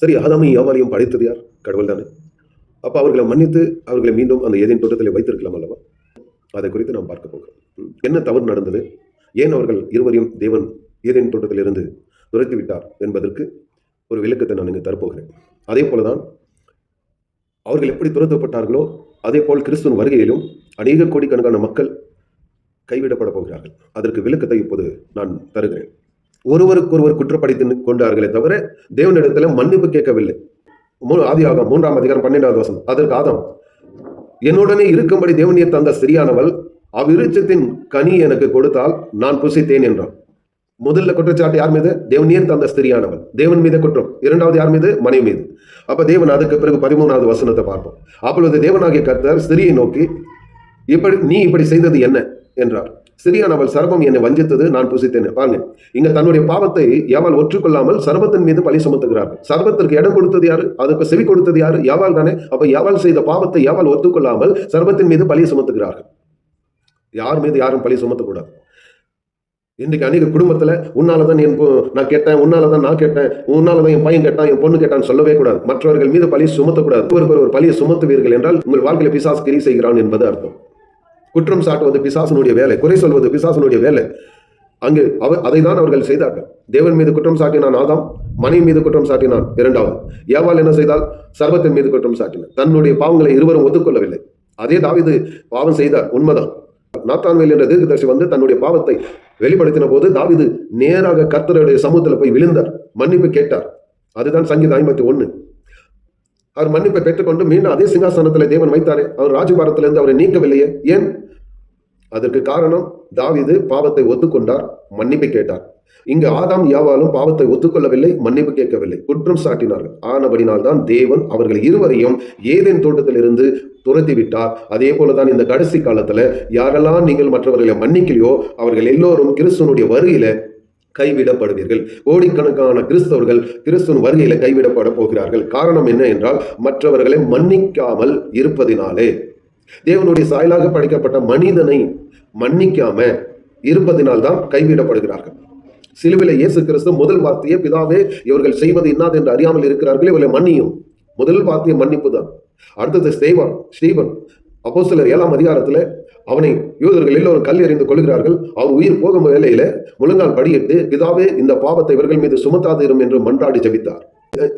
சரி ஆதாமையும் யாவாலையும் படைத்தது யார்? கடவுள் தானே அப்போ அவர்களை மன்னித்து அவர்களை மீண்டும் அந்த ஏதேன் தோட்டத்தில் வைத்திருக்கலாம் அல்லவா? அதை குறித்து நாம் பார்க்க போகிறோம். என்ன தவறு நடந்தது? ஏன் அவர்கள் இருவரையும் தேவன் ஏதேன் தோட்டத்திலிருந்து துரத்தி விட்டார் என்பதற்கு ஒரு விளக்கத்தை நான் இங்கு தரப்போகிறேன். அதே போலதான் அவர்கள் எப்படி துரத்தப்பட்டார்களோ அதே போல் கிறிஸ்துவின் வருகையிலும் அநேக கோடிக்கணக்கான மக்கள் கைவிடப்பட போகிறார்கள். அதற்கு விளக்கத்தை இப்போது நான் தருகிறேன். ஒருவருக்கொருவர் குற்றப்படுத்தி கொண்டார்களே தவிர தேவனிடத்தில் மன்னிப்பு கேட்கவில்லை. மூ- ஆதியாகமம் மூன்றாம் அதிகாரம் பன்னெண்டாவது வசனம். அதற்கு ஆதம் என்னுடனே இருக்கும்படி தேவனிய தந்த ஸ்திரியானவள் அவ்விருச்சத்தின் கனி எனக்கு கொடுத்தால் நான் புசித்தேன் என்றான். முதல்ல குற்றச்சாட்டு யார் மீது? தேவனியர் தந்த ஸ்திரியானவள் தேவன் மீது குற்றம். இரண்டாவது யார் மீது? மனைவி மீது. அப்ப தேவன் அதுக்கு பிறகு பதிமூணாவது வசனத்தை பார்ப்போம். அப்பொழுது தேவனாகிய கர்த்தர் ஸ்திரியை நோக்கி இப்படி நீ இப்படி செய்தது என்ன? என்றார். சிறியானவள் சர்பம் என்னை வஞ்சித்தது நான் புசித்தேன். பாருங்க இங்க தன்னுடைய பாவத்தை எவால் ஒற்றுக்கொள்ளாமல் சர்பத்தின் மீது பழி சுமத்துகிறார்கள். சர்பத்திற்கு இடம் கொடுத்தது யாரு? அதுக்கு செவி கொடுத்தது யாரு? யாவால் தானே? அப்ப யாவால் செய்த பாவத்தை யாவால் ஒத்துக்கொள்ளாமல் சர்பத்தின் மீது பழி சுமத்துகிறார்கள். யார் மீது யாரும் பழி சுமத்தக்கூடாது. இன்றைக்கு அநேக குடும்பத்துல உன்னாலதான் என் நான் கேட்டேன் உன்னால தான் நான் கேட்டேன் உன்னால தான் என் பையன் கேட்டான் என் பொண்ணு கேட்டான்னு சொல்லவே கூடாது. மற்றவர்கள் மீது பழி சுமத்தக்கூடாது. ஒருவர் ஒரு பழியை சுமத்துவீர்கள் என்றால் உங்கள் வாழ்க்கையில் பிசாஸ் கிரி செய்கிறான் என்பது அர்த்தம். குற்றம் சாட்டுவது பிசாசனுடைய வேலை குறை சொல்வது பிசாசனுடைய வேலை. அங்கு அவ அதை தான் அவர்கள் செய்தார்கள். தேவன் மீது குற்றம் சாட்டினான் ஆதாம் மனைவி மீது குற்றம் சாட்டினான் இரண்டாவது. ஏவாள் என்ன செய்தால் சர்வத்தின் மீது குற்றம் சாட்டினான். தன்னுடைய பாவங்களை இருவரும் ஒத்துக்கொள்ளவில்லை. அதே தாவீது பாவம் செய்தார் உண்மைதான். நாத்தான்வேல் என்ற தீர்க்கதரிசி வந்து தன்னுடைய பாவத்தை வெளிப்படுத்தின போது தாவீது நேராக கர்த்தருடைய சமூகத்தில் போய் விழுந்தார். மன்னிப்பு கேட்டார். அதுதான் சங்கீதம் ஐம்பத்தி ஒன்று அவர் மன்னிப்பை பெற்றுக்கொண்டு மீண்டும் அதே சிங்காசனத்தில் தேவன் வைத்தாரே. அவர் ராஜபாரத்திலிருந்து அவரை நீக்கவில்லையே. ஏன்? அதற்கு காரணம் தாவீது பாவத்தை ஒத்துக்கொண்டார் மன்னிப்பு கேட்டார். இங்கு ஆதாம் யாவாலும் பாவத்தை ஒத்துக்கொள்ளவில்லை மன்னிப்பு கேட்கவில்லை. குற்றம் சாட்டினார்கள். ஆனபடினால் தான் தேவன் அவர்கள் இருவரையும் ஏதேன் தோட்டத்திலிருந்து துரத்தி விட்டார். அதே போலதான் இந்த கடைசி காலத்துல யாரெல்லாம் நீங்கள் மற்றவர்களை மன்னிக்கலையோ அவர்கள் எல்லோரும் கிறிஸ்துவனுடைய வருகையில கைவிடப்படுவீர்கள். கோடிக்கணக்கான கிறிஸ்தவர்கள் கிறிஸ்துவின் வருகையில கைவிடப்பட போகிறார்கள். காரணம் என்ன என்றால் மற்றவர்களை மன்னிக்காமல் இருப்பதினாலே. தேவனுடைய சாயலாக படைக்கப்பட்ட மனிதனை மன்னிக்காம இருப்பதினால்தான் கைவிடப்படுகிறார்கள். சிலுவில இயேசு கிறிஸ்து முதல் வார்த்தையே பிதாவே இவர்கள் செய்வது இன்னாது என்று அறியாமல் இருக்கிறார்கள் இவர்களை மன்னியும். முதல் வார்த்தையை மன்னிப்பு தான் அடுத்தது ஸ்தேவான் ஸ்ரீவன் அப்போ சிலர் ஏழாம் அதிகாரத்தில் அவனை யூதர்கள் எல்லோரும் கல் எறிந்து கொள்கிறார்கள் அவர் உயிர் போகும் வேலையில முழங்கால் படியிட்டு பிதாவே இந்த பாவத்தை இவர்கள் மீது சுமத்தாதிரும் என்று மன்றாடி ஜபித்தார்.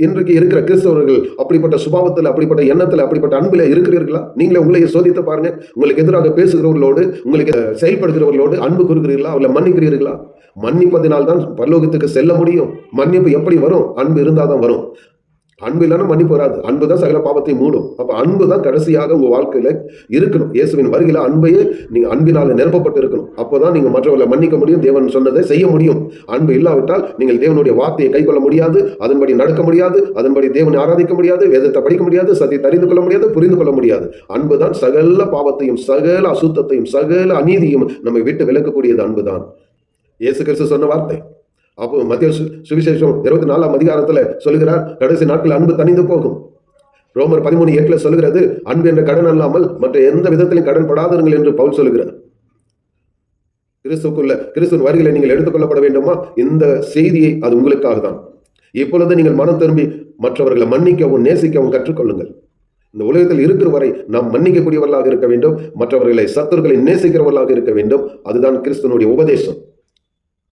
இன்றைக்கு இருக்கிற கிறிஸ்தவர்கள் அப்படிப்பட்ட சுபாவத்தில் அப்படிப்பட்ட எண்ணத்தில் அப்படிப்பட்ட அன்பில் இருக்கிறீர்களா? நீங்களே உங்களை சோதித்து பாருங்க. உங்களுக்கு எதிராக பேசுகிறவர்களோடு உங்களுக்கு செயல்படுகிறவர்களோடு அன்பு கூறுகிறீர்களா? அவளை மன்னிக்கிறீர்களா? மன்னிப்பதினால் தான் பல்லோகத்துக்கு செல்ல முடியும். மன்னிப்பு எப்படி வரும்? அன்பு இருந்தால் தான் வரும். அன்பு இல்லைன்னா மன்னிப்பு வராது. அன்பு தான் சகல பாவத்தை மூடும். அப்போ அன்பு தான் கடைசியாக உங்கள் வாழ்க்கையில் இருக்கணும். இயேசுவின் வருகையில் அன்பையே நீங்கள் அன்பினால் நிரப்பப்பட்டு இருக்கணும். அப்போ தான் நீங்கள் மற்றவர்களை மன்னிக்க முடியும் தேவன் சொன்னதை செய்ய முடியும். அன்பு இல்லாவிட்டால் நீங்கள் தேவனுடைய வார்த்தையை கைக்கொள்ள முடியாது அதன்படி நடக்க முடியாது அதன்படி தேவனை ஆராதிக்க முடியாது வேதத்தை படிக்க முடியாது சத்தியத்தை அறிந்து கொள்ள முடியாது புரிந்து கொள்ள முடியாது. அன்பு தான் சகல பாவத்தையும் சகல அசுத்தத்தையும் சகல அநீதியும் நம்மை விட்டு விலக்கக்கூடியது அன்பு தான் இயேசு கிறிஸ்து சொன்ன வார்த்தை. அப்போ மத்திய சு- சுவிசேஷம் இருபத்தி நாலாம் அதிகாரத்தில் சொல்லுகிறார் கடைசி நாட்கள் அன்பு தனிந்து போகும். ரோமர் பதிமூணு எட்டில் சொல்லுகிறது அன்பு என்ற கடன் அல்லாமல் மற்ற எந்த விதத்திலும் கடன் படாதீர்கள் என்று பவுல் சொல்லுகிறார். கிறிஸ்துக்குள்ள கிறிஸ்துவின் வரிகளை நீங்கள் எடுத்துக்கொள்ளப்பட வேண்டுமா? இந்த செய்தியை அது உங்களுக்காக தான். இப்பொழுது நீங்கள் மனம் திரும்பி மற்றவர்களை மன்னிக்கவும் நேசிக்கவும் கற்றுக்கொள்ளுங்கள். இந்த உலகத்தில் இருக்கிற வரை நாம் மன்னிக்கக்கூடியவர்களாக இருக்க வேண்டும் மற்றவர்களை சத்துருக்களை நேசிக்கிறவர்களாக இருக்க வேண்டும். அதுதான் கிறிஸ்துவனுடைய உபதேசம்.